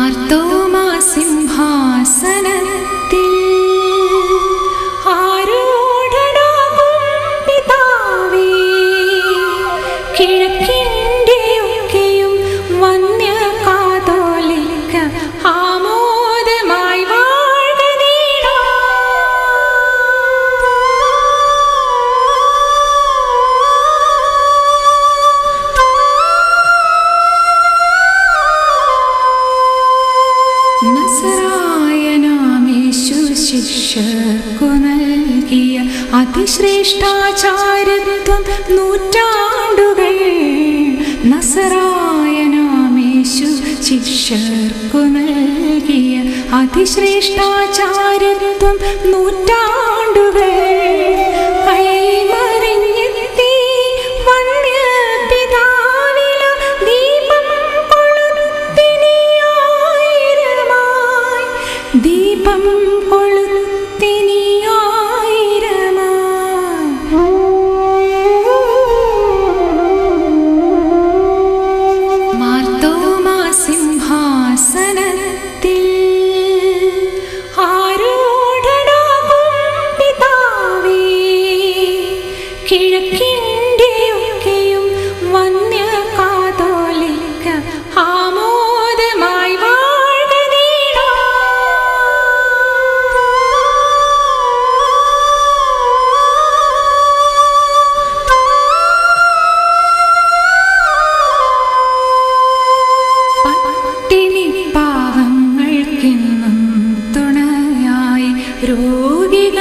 आर्तोमा सिंहासन നസറായനാമേശു ശിഷ്യർക്കു നൽകിയ അതിശ്രേഷ്ഠാചാരത്വം നൂറ്റാണ്ടുകൾ നസറായനാമേശു ശിഷ്യർക്കു നൽകിയ അതിശ്രേഷ്ഠാചാരത്വം നൂറ്റാണ്ടുകൾ ദീപം സിംഹാസനത്തിൽ ആരൂഢനാകും പിതാവേ, കിഴക്കിന്റെയൊക്കെയും